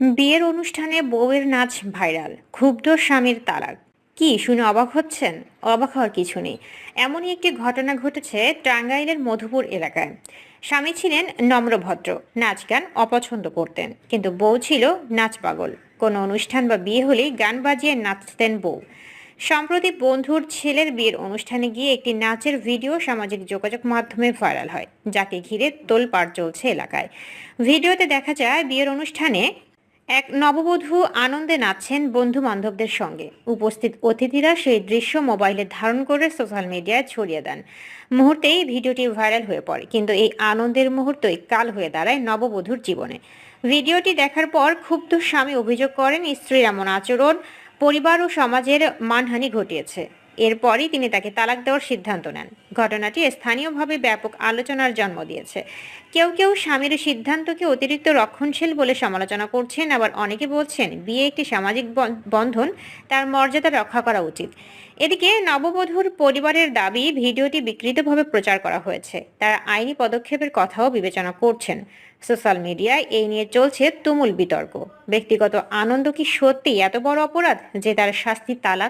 বিয়ের অনুষ্ঠানে বউয়ের নাচ ভাইরাল, ক্ষুব্ধ স্বামীর তালাক। কি, শুনে অবাক হচ্ছেন? অবাক হওয়ার কিছু নেই। এমনই একটি ঘটনা ঘটেছে টাঙ্গাইলের মধুপুর এলাকায়। স্বামী ছিলেন নম্রভদ্র, নাচ গান অপছন্দ করতেন। কিন্তু বউ ছিল নাচ পাগল। কোনো অনুষ্ঠান বা বিয়ে হলেই গান বাজিয়ে নাচতেন বউ। সম্প্রতি বন্ধুর ছেলের বিয়ের অনুষ্ঠানে গিয়ে একটি নাচের ভিডিও সামাজিক যোগাযোগ মাধ্যমে ভাইরাল হয়, যাকে ঘিরে তোলপাড় চলছে এলাকায়। ভিডিওতে দেখা যায়, বিয়ের অনুষ্ঠানে এক নববধূ আনন্দে নাচছেন বন্ধু বান্ধবদের সঙ্গে। উপস্থিত অতিথিরা সেই দৃশ্য মোবাইলে ধারণ করে সোশ্যাল মিডিয়ায় ছড়িয়ে দেন। মুহূর্তেই ভিডিওটি ভাইরাল হয়ে পড়ে, কিন্তু এই আনন্দের মুহূর্তই কাল হয়ে দাঁড়ায় নববধূর জীবনে। ভিডিওটি দেখার পর ক্ষুব্ধ স্বামী অভিযোগ করেন, স্ত্রীর এমন আচরণ পরিবার ও সমাজের মানহানি ঘটিয়েছে। এরপরই তিনি তাকে তালাক দেওয়ার সিদ্ধান্ত নেন। ঘটনাটি স্থানীয়ভাবে ব্যাপক আলোচনার জন্ম দিয়েছে। কেউ কেউ স্বামীর সিদ্ধান্তকে অতিরিক্ত রক্ষণশীল বলে সমালোচনা করছেন। আবার অনেকে বলছেন, বিয়ে একটি সামাজিক বন- বন্ধন, তার মর্যাদা রক্ষা করা উচিত। এদিকে নববধূর পরিবারের দাবি, ভিডিওটি বিকৃতভাবে প্রচার করা হয়েছে। তারা আইনি পদক্ষেপের কথাও বিবেচনা করছেন সোশ্যাল মিডিয়ায়। এই নিয়ে চলছে তুমুল বিতর্ক। ব্যক্তিগত আনন্দ কি সত্যি এত বড় অপরাধ যে তার শাস্তি তালাক